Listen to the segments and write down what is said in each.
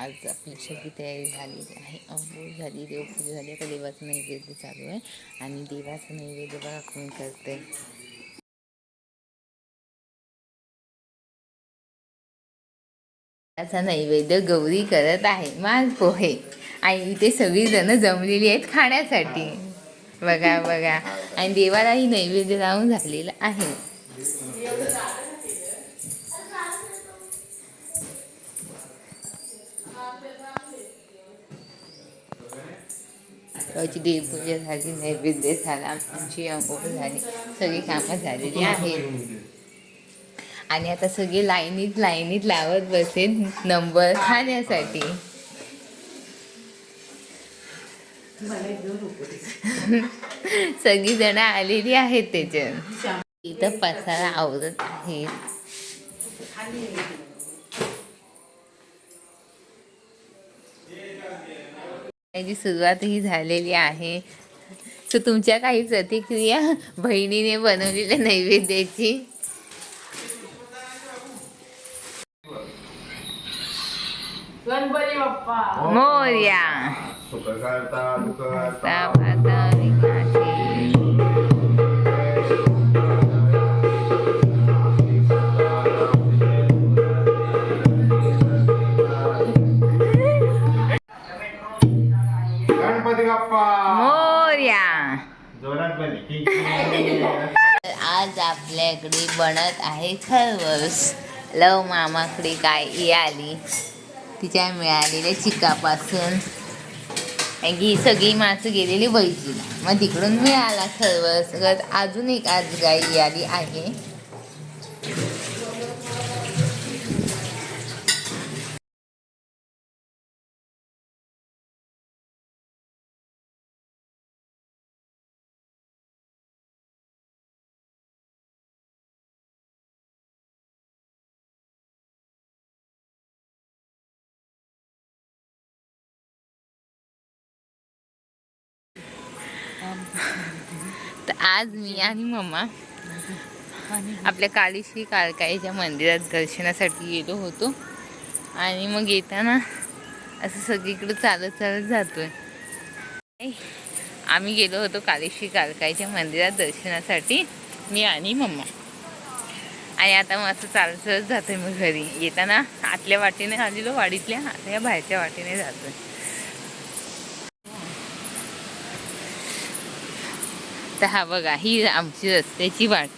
आज आपली की तयारी झालेली आहे. अंघोळ झाली देवपूजा झाली. आता देवाचं नैवेद्य चालू आहे. आणि देवाचं नैवेद्य बघा कोण करते त्याचा नैवेद्य गौरी करत आहे. माल पोहे. आणि इथे सगळीजणं जमलेली आहेत खाण्यासाठी. बघा बघा. आणि देवालाही नैवेद्य लावून झालेलं आहे. त्याची देवपूजा झाली नैवेद्य झाला आमची अंघोळ झाली सगळी कामं झालेली आहेत. आणि आता सगळे लाईनीत लाईनीत लावत बसेल नंबर खाण्यासाठी. सगळी जण आलेली आहेत त्याच्यात. इथं पसारा आवरत आहे त्याची सुरुवातही झालेली आहे. तर तुमच्या काही प्रतिक्रिया बहिणीने बनवलेल्या नैवेद्याची? गणपती बाप्पा. मोर्या. आज आपल्याकडे बनत आहे खरवस. लव मामाकडे काय आली. तिच्या मिळालेल्या चिकापासून. ही सगळी माणसं गेलेली बैजीला मग तिकडून मिळाला खरवस. अजून एक आज गाई आली आहे. तर आज मी आणि मम्मा आपल्या काळीशी काळकाईच्या मंदिरात दर्शनासाठी गेलो होतो. आणि मग येताना असं सगळीकडे चालत चालत जातोय. आम्ही गेलो होतो काळीश्री काळकाईच्या मंदिरात दर्शनासाठी मी आणि मम्मा. आणि आता मग असं चालत चालत जातोय मग घरी. येताना आतल्या वाटेने आलेलो वाडीतल्या आता या बाहेरच्या वाटेने जातोय. तर हा बघा ही आमची रस्त्याची वाट.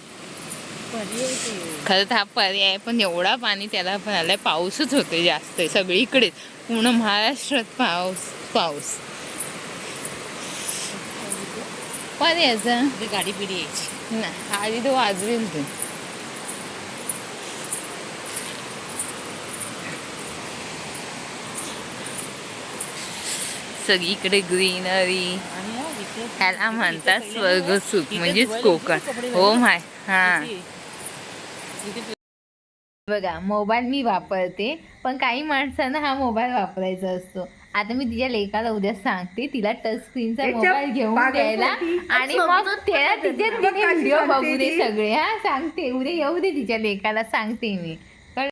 खरं तर हा पर्याय पण एवढा पाणी त्याला पण आलाय पाऊसच होतोय जास्त सगळीकडेच. पूर्ण महाराष्ट्रात पाऊस पाऊस. पर्यायचा गाडी पिढी यायची. नाही आधी तो वाजवेल तू. सगळीकडे ग्रीनरी. हा त्याला म्हणतात स्वर्ग सुख म्हणजेच कोकण. हो? माय हा. बघा मोबाईल मी वापरते पण काही माणसांना हा मोबाईल वापरायचा असतो. आता मी तिच्या लेकाला उद्या सांगते तिला टच स्क्रीनचा मोबाईल घेऊन द्यायला आणि मग त्याला तिचे तिने व्हिडिओ बघू दे सगळे. हा सांगते. उद्या येऊ दे तिच्या लेकाला सांगते मी. तर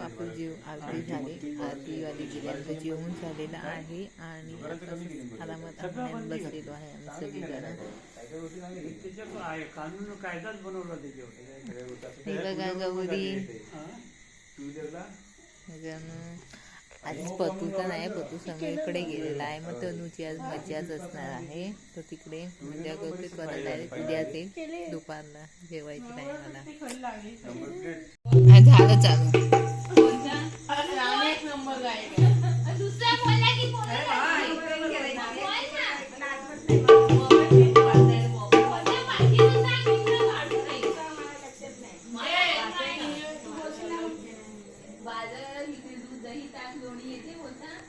आपण जेव आरती झाली. जेवण झालेलं आहे आणि आरामात आपण बसलेलो आहे आम्ही सगळीजण आहे. हे बघा गौरी. हा? आधीच पतूचा नाही पतू सगळीकडे गेलेला आहे. मग तनुची आज मज्जाच असणार आहे. तर तिकडे मजा करते परत डायरेक्ट उद्या येईल दुपारला जेवायची टायमाला झालं चालू. घरी लोणी येथे बोलता?